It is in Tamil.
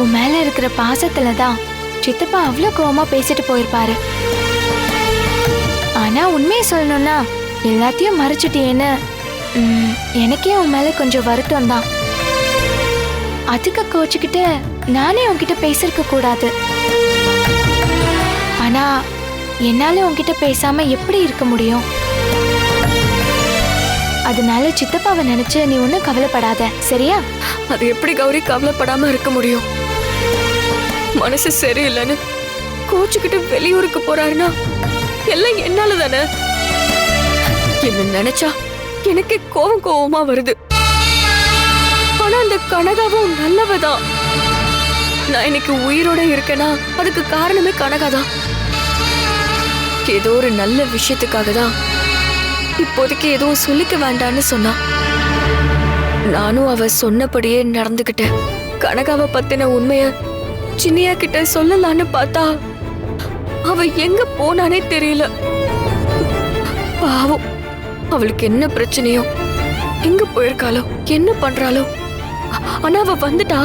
உன் மேல இருக்கிற பாசத்துல தான் சித்தப்பா அவ்வளோ கோவமா பேசிட்டு போயிருப்பாரு. ஆனா உண்மையை சொல்லணும்னா எல்லாத்தையும் மறைச்சிட்டேன்னு எனக்கே உன் மேல கொஞ்சம் வருத்தம் தான். அதுக்கு கோச்சுக்கிட்டு நானே உன்கிட்ட பேசிருக்க கூடாது. ஆனா என்னால உன்கிட்ட பேசாம எப்படி இருக்க முடியும்? அதனால சித்தப்பாவை நினைச்சு நீ ஒன்றும் கவலைப்படாத சரியா? அது எப்படி கௌரி கவலைப்படாம இருக்க முடியும்? மனசு சரியில்லைன்னு கோச்சுக்கிட்டு வெளியூருக்கு போறாருன்னா எல்லாம் என்னால தானே? என்ன நினைச்சா எனக்கு கோவம் கோவமா வருது. ஆனா அந்த கனகாவும் நல்லவதான் நான் இன்னைக்கு உயிரோட இருக்கேனா? அதுக்கு காரணமே கனகாதான் ஏதோ ஒரு நல்ல விஷயத்துக்காக தான் இப்போதைக்கு எதுவும் சொல்லிக்க வேண்டான்னு சொன்னா. நானும் அவ சொன்னபடியே நடந்துகிட்டேன். கனகாவை பத்தின உண்மைய சின்னியா கிட்ட சொல்லலான்னு பார்த்தா அவ எங்க போனானே தெரியல. பாவம் அவளுக்கு என்ன பிரச்சனையோ எங்க போயிருக்காளோ என்ன பண்றாளோ. ஆனா அவ வந்துட்டா